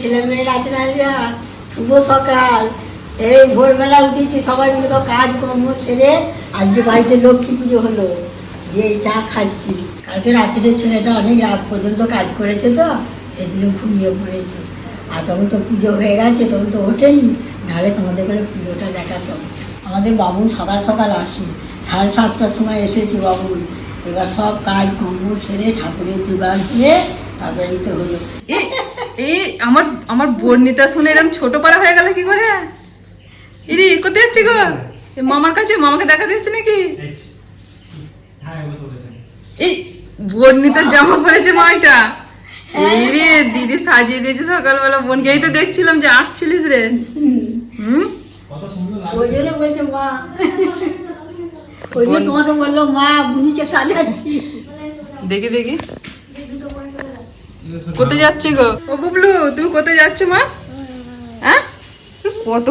ছেলে মেয়ে রাতে রাজা শুভ সকাল। এই ভোরবেলা উঠেছি, সবাই মিলে তো কাজ কর্ম সেরে আজকে বাড়িতে লক্ষ্মী পুজো হলো। যে চা খাচ্ছি। কালকে রাত্রে ছেলেটা অনেক রাত পর্যন্ত কাজ করেছে তো সেই জন্য ঘুমিয়ে পড়েছে। আর তখন তো পুজো হয়ে গেছে, তখন তো ওঠেনি, নাহলে তোমাদের করে পুজোটা দেখাতাম আমাদের বাবুন সকাল সকাল আসি। সাড়ে সাতটার সময় এসেছি বাবুন। এবার সব কাজ কর্ম সেরে ঠাকুরের জোগাড় দিয়ে তারপরে তো হলো। এই আমার আমার বর্ণিতা শুনে এরকম ছোট পাড়া হয়ে গেল কি করে? ইরি কোথায় যাচ্ছি গো? মামার কাছে মামাকে দেখা দিচ্ছে নাকি? এই বর্ণিতার জামা পরেছে মাইটা। এই রে দিদি সাজিয়ে দিয়েছে সকালবেলা বোনকে। এই তো দেখছিলাম যে আঁকছিলিস রে। হুম? দেখি জন্য বলছে মা ওই জন্য তোমাকে বলল মা বুনিকে সাজাচ্ছি দেখি দেখি কোথায় যাচ্ছে গো? ও বুবলু, তুমি কোথায় যাচ্ছ মা? হ্যাঁ? কত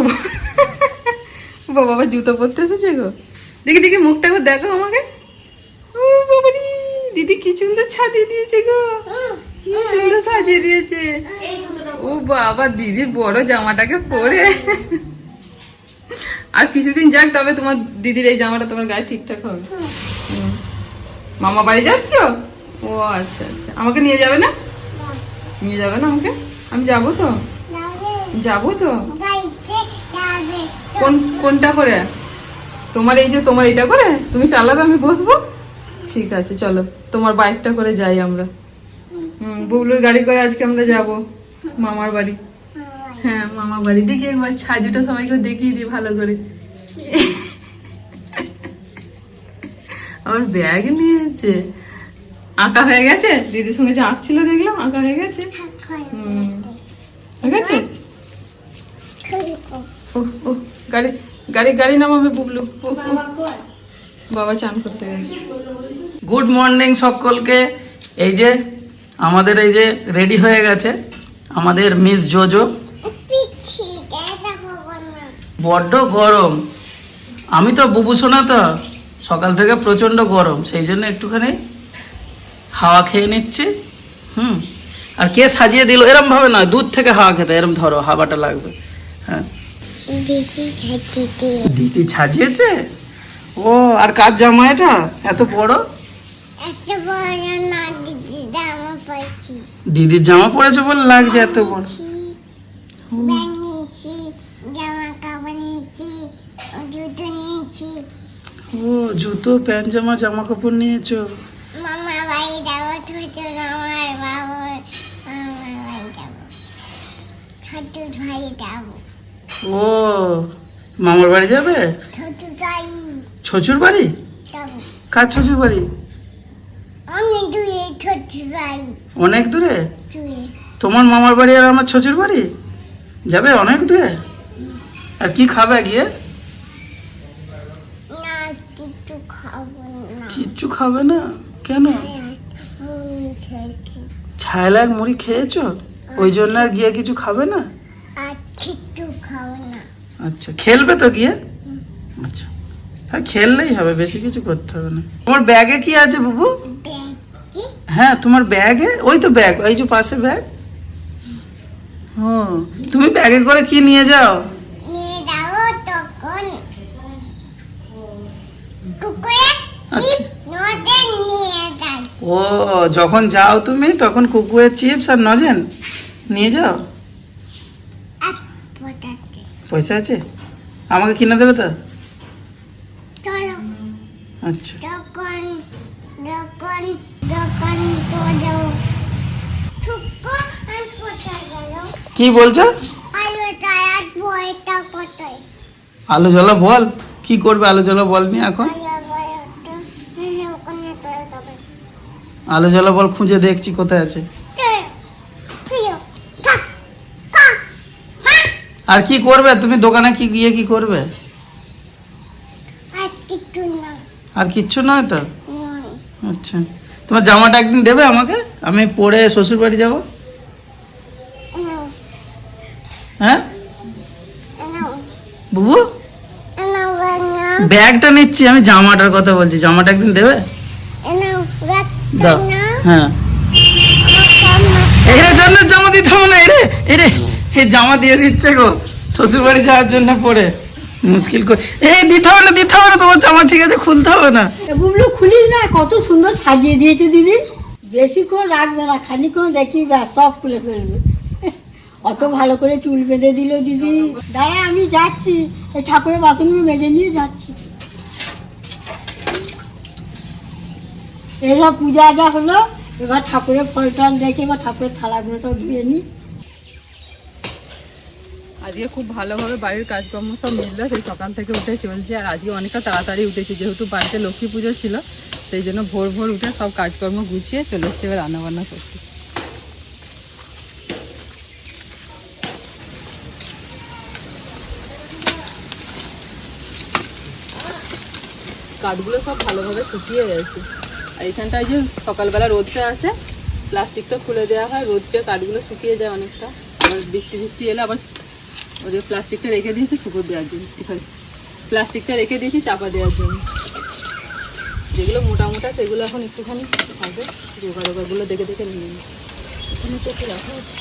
বাবা, জুতো পরতে এসেছে গো। দেখি দেখি, মুখটা একবার দেখো আমাকে। ও বাবারি দিদি কি সুন্দর ছাদিয়ে দিয়েছে গো। কি সুন্দর সাজিয়ে দিয়েছে। ও বাবা, দিদির বড় জামাটাকে পরে। আর কিছুদিন যাক, তবে তোমার দিদির এই জামাটা তোমার গায়ে ঠিকঠাক হবে। মামা বাড়ি যাচ্ছ? ও আচ্ছা আচ্ছা। আমাকে নিয়ে যাবে না? নিয়ে যাবে না আমাকে? আমি যাব তো? যাব। তো? কোন কোনটা করে? তোমার এই যে তোমার এটা করে? তুমি চালাবে আমি বসবো? ঠিক আছে চলো। তোমার বাইকটা করে যাই আমরা। হুম বুবলুর গাড়ি করে আজকে আমরা যাব। মামার বাড়ি। হ্যাঁ মামা বাড়ি। দেখি একবার ছাজুটা সবাইকে দেখিয়ে দিই ভালো করে। আমার ব্যাগ নিয়েছে। আঁকা হয়ে গেছে? দিদির সঙ্গে যে আঁকছিল দেখলাম, আঁকা হয়ে গেছে? হয়ে গেছে? ও ও গাড়ি গাড়ি গাড়ি নামাবে বুবলু। বাবা চান করতে গেছে। গুড মর্নিং সকলকে। এই যে, আমাদের এই যে রেডি হয়ে গেছে, আমাদের মিস জোজো। বড্ড গরম। আমি তো বুবু শোনা তো, সকাল থেকে প্রচণ্ড গরম, সেই জন্য একটুখানি হাওয়া খেয়ে নিচ্ছি হুম? আর কে সাজিয়ে দিল? এরম ভাবে না দূর থেকে হাওয়া খেতে এরম ধরো হাওয়াটা লাগবে হ্যাঁ। দিদি সাজিয়েছে? ও আর কার জামা এটা? এত বড়? দিদির জামা পরেছে বলে লাগছে এত বড়। ও জুতো প্যান্ট জামা জামা কাপড় নিয়েছো? বাড়ি ছোট আমার বাড়ি যাব যাব ও মামার বাড়ি যাবে? ছোট ভাই শ্বশুর বাড়ি? যাব কার শ্বশুর বাড়ি? অনেক দূরে? ভাই অনেক দূরে তোমার মামার বাড়ি আর আমার শ্বশুর বাড়ি? যাবে অনেক দূরে? আর কি খাবে গিয়ে? খাব কিচ্ছু খাবে না? কেন? ছায়লাক মুড়ি খেয়েছো? ওই জন্য আর গিয়ে কিছু খাবে না? আচ্ছা খেলবে তো গিয়ে? আচ্ছা হ্যাঁ খেললেই হবে বেশি কিছু করতে হবে না। তোমার ব্যাগে কি আছে বুবু? হ্যাঁ তোমার ব্যাগে? ওই তো ব্যাগ ওই যে পাশে ব্যাগ। ও তুমি ব্যাগে করে কি নিয়ে যাও? নিয়ে যাব তখন কুকুরে আচ্ছা। নদে নিয়ে যাই ও যখন যাও তুমি তখন কুকুরের চিপস আর নজেন নিয়ে যাও। পয়সা আছে? আমাকে কিনে দেবে তো? আচ্ছা। কি বলছো? আলো জ্বলা বল? কি করবে আলো জ্বলা বল নিয়ে এখন? আলো জ্বলা বল খুঁজে দেখছি কোথায় আছে। আর কি করবে? তুমি দোকানে কি গিয়ে কি করবে? আর কিচ্ছু নয় তো? আচ্ছা। তোমার জামাটা একদিন দেবে আমাকে? আমি পরে শ্বশুর বাড়ি যাব হ্যাঁ? বুবু? ব্যাগটা নিচ্ছি আমি জামাটার কথা বলছি। জামাটা একদিন দেবে? দাও। হ্যাঁ। এরে জামা দিতে হবে না এরে এরে এই জামা দিয়ে দিচ্ছে গো শ্বশুর বাড়ি যাওয়ার জন্য পরে। মুশকিল করে এই দিতে হবে না দিতে হবে না তোমার জামা ঠিক আছে খুলতে হবে না। বুবলু খুলিস না কত সুন্দর সাজিয়ে দিয়েছে দিদি। বেশিক্ষণ রাখবে না খানিক্ষণ দেখি ব্যাস সব খুলে ফেলবে। অত ভালো করে চুল বেঁধে দিল দিদি। দাঁড়া আমি যাচ্ছি। এই ঠাকুরের বাসনগুলো বেঁধে নিয়ে যাচ্ছি। এসব পূজা আজা হলো, এবার ঠাকুরের ফল টল দেখে এবার ঠাকুরের থালাগুলো তো ধুয়ে নিই আজকে খুব ভালোভাবে বাড়ির কাজকর্ম সব মিললো, সেই সকাল থেকে উঠে চলছে, আর আজকে অনেকটা তাড়াতাড়ি উঠেছি, যেহেতু বাড়িতে লক্ষ্মী পুজো ছিল, সেই জন্য ভোর ভোর উঠে সব কাজকর্ম গুছিয়ে চলে এসছে, এবার রান্না রান্নাবান্না করতে কাঠগুলো সব ভালোভাবে শুকিয়ে গেছে। আর এখানটায় যে সকালবেলা রোদটা আসে প্লাস্টিকটা খুলে দেওয়া হয় রোদটা কাঠগুলো শুকিয়ে যায় অনেকটা। আবার বৃষ্টি বৃষ্টি এলে আবার ওই যে প্লাস্টিকটা রেখে দিয়েছি শুকো দেওয়ার জন্য। সরি প্লাস্টিকটা রেখে দিয়েছি চাপা দেওয়ার জন্য। যেগুলো মোটা মোটা, সেগুলো এখন একটুখানি থাকবে রোগা রোগাগুলো দেখে দেখে নিয়ে নিই। এখানে চেপে রাখা আছে।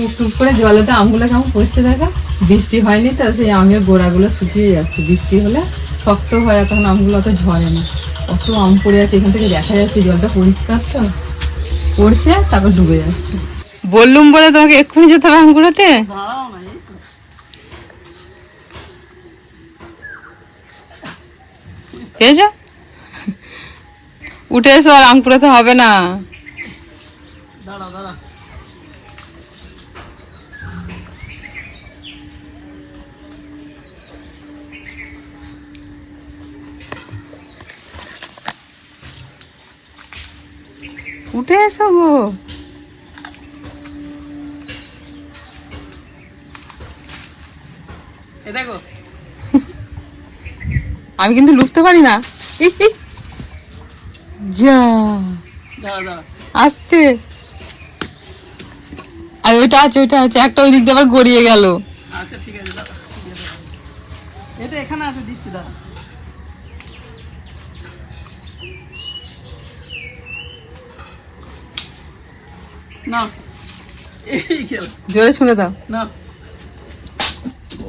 টুক টুক করে জলেতে আমগুলো কেমন পড়ছে দেখা। বৃষ্টি হয়নি তো, সেই আমের গোড়াগুলো শুকিয়ে যাচ্ছে। বৃষ্টি হলে শক্ত হয় তখন আমগুলো অত ঝরে না। কত আম পড়ে যাচ্ছে, এখান থেকে দেখা যাচ্ছে জলটা পরিষ্কার তো। পড়ছে, তারপর ডুবে যাচ্ছে। বললুম বলে তোমাকে এক্ষুনি যেতে হবে এই পেয়েছ উঠে এসো, আর আম কুড়াতে হবে না। দাঁড়াও দাঁড়াও। উঠে এসো গো। দেখো। আমি কিন্তু লুকতে পারি না। যা। আসতে। আর ওইটা আছে ওইটা আছে। একটা ওই দিক দিয়ে আবার গড়িয়ে গেল। আচ্ছা ঠিক আছে দাঁড়া। এটা এখানে আছে দিচ্ছি দাঁড়া। না। জোরে শুনে দাও। না।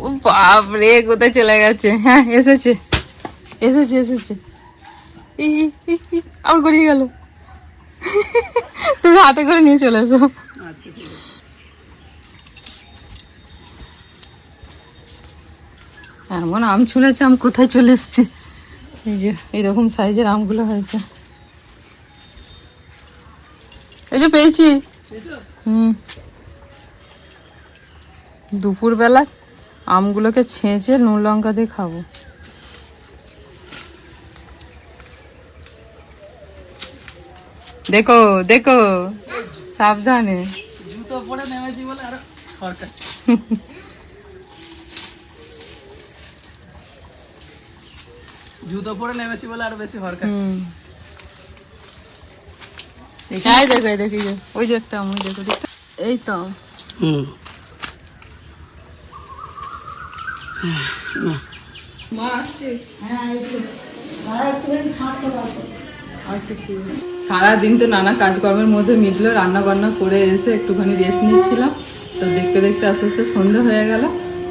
ও বাপ রে কোথায় চলে গেছে? হ্যাঁ এসেছে। এসেছে এসেছে। আবার গড়িয়ে গেল। তুমি হাতে করে নিয়ে চলে এসো। আচ্ছা ঠিক আছে। এমন আম ছুঁড়েছে আম কোথায় চলে এসছে? এই যে এইরকম সাইজের আমগুলো হয়েছে। এই যে পেয়েছি। হুম। দুপুরবেলা আমগুলোকে ছেঁচে নুন লঙ্কা দিয়ে খাব। দেখো দেখো সাবধানে। জুতো পরে নেমেছি বলে আর সরকার। জুতো পরে নেমেছি বলে আরও বেশি হরকার এই দেখো এই দেখো যে, ওই যে একটা আম ওই দেখো এই তো। হুম। হ্যাঁ আচ্ছা সারাদিন তো নানা কাজকর্মের মধ্যে মিটলো রান্না বান্না করে এসে একটুখানি রেস্ট নিচ্ছিলাম। তো দেখতে দেখতে আস্তে আস্তে সন্ধে হয়ে গেল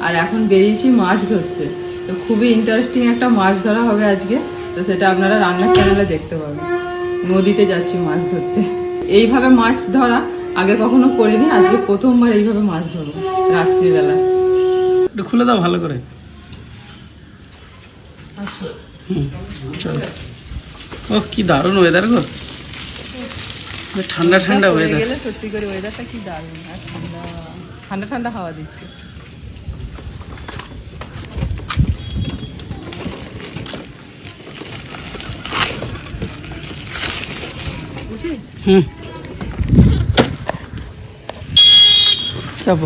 আর এখন বেরিয়েছি মাছ ধরতে। তো খুবই ইন্টারেস্টিং একটা মাছ ধরা হবে আজকে। তো সেটা আপনারা রান্নার চ্যানেলে দেখতে পাবেন। নদীতে যাচ্ছি মাছ ধরতে। এইভাবে মাছ ধরা আগে কখনো করিনি আজকে প্রথমবার এইভাবে মাছ ধরবো রাত্রিবেলা। একটু খুলে দাও ভালো করে। আসো। চলো। ও কি দারুণ ওয়েদার গো। ঠান্ডা ঠান্ডা ওয়েদার গেলে সত্যি করে ওয়েদারটা কি দারুণ। আর ঠান্ডা ঠান্ডা ঠান্ডা হাওয়া দিচ্ছে। হুম। চাপো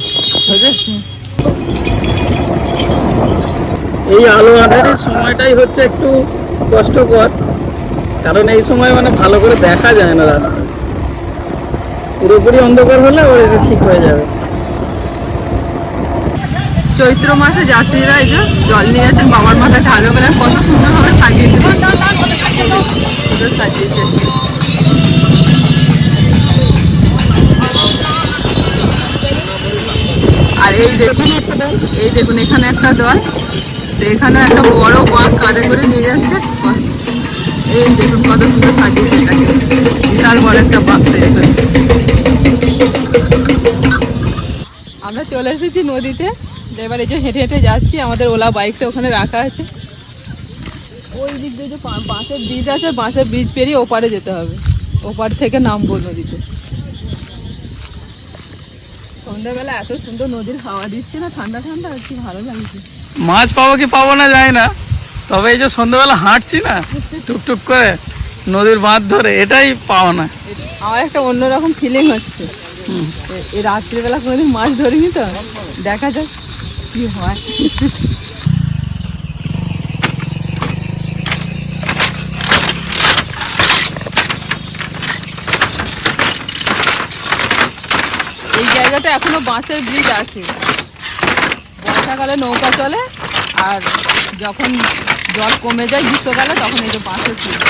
এই আলো আধারের সময়টাই হচ্ছে একটু কষ্টকর কারণ এই সময় মানে ভালো করে দেখা যায় না রাস্তা। পুরোপুরি অন্ধকার হলে ওর এটা ঠিক হয়ে যাবে। চৈত্র মাসে যাত্রীরা এই যে জল নিয়ে যাচ্ছেন বাবার মাথায় ঢালো বেলা কত সুন্দরভাবে সাজিয়েছে সাজিয়েছে এই দেখুন এই দেখুন, এখানে একটা দল তো এখানে একটা বড় বাঘ কাঁধে করে নিয়ে যাচ্ছে। এই দেখুন, কত সুন্দর সাজিয়েছে এটাকে। বিশাল বড় একটা বাঘ তৈরি করেছে আমরা চলে এসেছি নদীতে। এবার এই যে হেঁটে হেঁটে যাচ্ছি, আমাদের ওলা বাইকটা ওখানে রাখা আছে। ওই দিক দিয়ে যে বাঁশের ব্রিজ আছে বাঁশের ব্রিজ পেরিয়ে ওপারে যেতে হবে। ওপার থেকে নামবো নদীতে। সন্ধ্যাবেলা এত সুন্দর নদীর হাওয়া দিচ্ছে না ঠান্ডা ঠান্ডা কি ভালো লাগছে। মাছ পাবো কি পাবো না যায় না তবে এই যে সন্ধ্যাবেলা হাঁটছি না টুকটুক করে নদীর বাঁধ ধরে এটাই পাওয়া না। আমার একটা অন্যরকম ফিলিং হচ্ছে। এই রাত্রিবেলা কোনোদিন মাছ ধরিনি তো? দেখা যাক কি হয় এই জায়গাটা এখনও বাঁশের ব্রিজ আছে। বর্ষাকালে নৌকা চলে আর যখন জল কমে যায় গ্রীষ্মকালে তখন এই যে বাঁশের ব্রিজ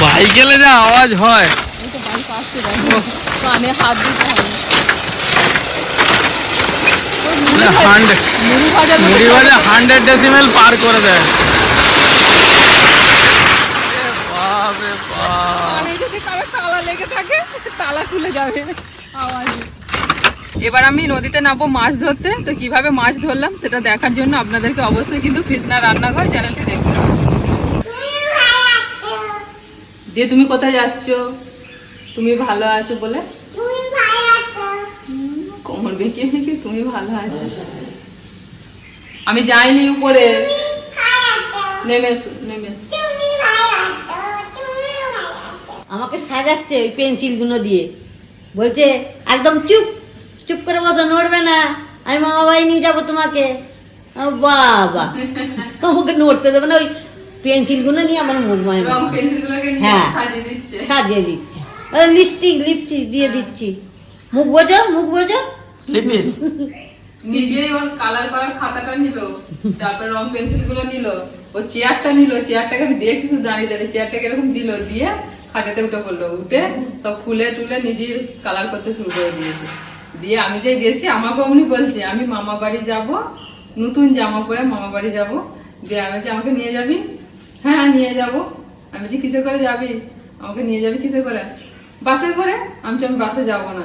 বাইক গেলে যা আওয়াজ হয়। এই তো বাইক আসছে দেখো। কানে হাত দিতে হবে। ওই মুড়ি না, ভাজা- হান্ড্রেড মুড়ি ভাজার মতো মুড়ি ভাজা হান্ড্রেড ডেসিমেল পার করে দেয় বাপরে বাপ কানে যদি কারও তালা লেগে থাকে তালা খুলে যাবে আওয়াজ। এবার আমি নদীতে নামবো মাছ ধরতে। তো কীভাবে মাছ ধরলাম সেটা দেখার জন্য আপনাদেরকে অবশ্যই কিন্তু কৃষ্ণা রান্নাঘর চ্যানেলটি দেখতে হবে দিয়ে তুমি কোথায় যাচ্ছ? তুমি ভালো আছো বলে? তুমি ভাই আছো কোমর বেঁকিয়ে বেঁকে তুমি ভালো আছো। আমি যাইনি উপরে। নেমে এসো নেমে আমাকে সাজাচ্ছে ওই পেন্সিলগুলো দিয়ে। বলছে একদম চুপ চুপ করে বসো নড়বে না। আমি মামা বাড়ি নিয়ে যাব তোমাকে। বাবা আমাকে নড়তে দেবে না ওই পেন্সিলগুলো নিয়ে আমার মুখ মায় হ্যাঁ। সাজিয়ে দিচ্ছে। সাজিয়ে দিচ্ছে। লিপস্টিক লিপস্টিক দিয়ে দিচ্ছি। মুখ বোঝো মুখ বোঝো? লিপিস। নিজেই ওর কালার করার খাতাটা নিল তারপর রং পেন্সিলগুলো নিল ও চেয়ারটা নিল চেয়ারটাকে আমি দেখছি শুধু দাঁড়িয়ে দাঁড়িয়ে চেয়ারটাকে এরকম দিল দিয়ে খাতাতে উঠে পড়ল। উঠে সব খুলে টুলে নিজেই কালার করতে শুরু করে দিয়েছে। দিয়ে আমি যে গেছি আমাকে অমনি বলছে, আমি মামা বাড়ি যাব, নতুন জামা পরে মামা বাড়ি যাব। দিয়ে আমি বলছি, আমাকে নিয়ে যাবি? হ্যাঁ নিয়ে যাব। আমি বলছি কিসে করে যাবি? আমাকে নিয়ে যাবি কিসে করে? বাসে করে? আমি আমি বাসে যাব না।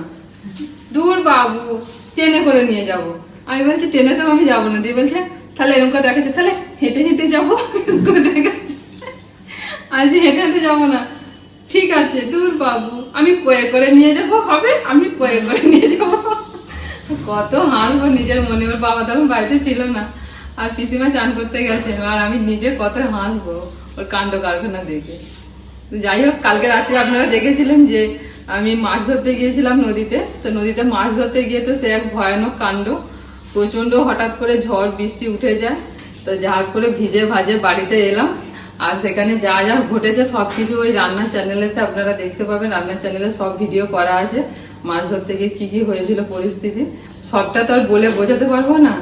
দূর বাবু, ট্রেনে করে নিয়ে যাব। আমি বলছি ট্রেনে তো আমি যাব না। দিয়ে বলছে, তাহলে এরকম দেখাচ্ছে, তাহলে হেঁটে হেঁটে যাব। দেখাচ্ছে। আমি হেঁটে হেঁটে যাব না। ঠিক আছে, দূর বাবু। আমি পয়ে করে নিয়ে যাব, হবে? আমি পয়ে করে নিয়ে যাব। কত হাসবো নিজের মনে, ওর বাবা তখন বাড়িতে ছিল না। আর পিসিমা চান করতে গেছে, আর আমি নিজে কত হাসবো ওর কাণ্ড কারখানা দেখে। যাই হোক, কালকে রাতে আপনারা দেখেছিলেন যে আমি মাছ ধরতে গিয়েছিলাম নদীতে। তো নদীতে মাছ ধরতে গিয়ে তো সে এক ভয়ানক কাণ্ড। প্রচণ্ড হঠাৎ করে ঝড়, বৃষ্টি উঠে যায়। তো যা করে ভিজে ভাজে বাড়িতে এলাম। আর সেখানে যা যা ঘটেছে সব কিছু ওই রান্নার চ্যানেলেতে আপনারা দেখতে পাবেন। রান্নার চ্যানেলে সব ভিডিও করা আছে। মাছ ধরতে গিয়ে কি কি হয়েছিল, পরিস্থিতি। সবটা তো আর বলে বোঝাতে পারব না।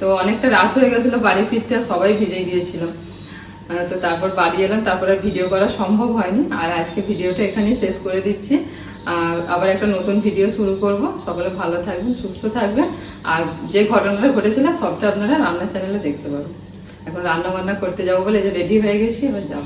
তো অনেকটা রাত হয়ে গেছিল, বাড়ি ফিরতে আর সবাই ভিজে গিয়েছিল। তো তারপর বাড়ি এলাম, তারপর আর ভিডিও করা সম্ভব হয়নি। আর আজকে ভিডিওটা এখানেই শেষ করে দিচ্ছি। আর আবার একটা নতুন ভিডিও শুরু করব। সকলে ভালো থাকবেন, সুস্থ থাকবেন। আর যে ঘটনাটা ঘটেছিল, সবটা আপনারা রান্নার চ্যানেলে দেখতে পাবেন। এখন রান্না বান্না করতে যাব বলে যে রেডি হয়ে গেছি এবার যাব।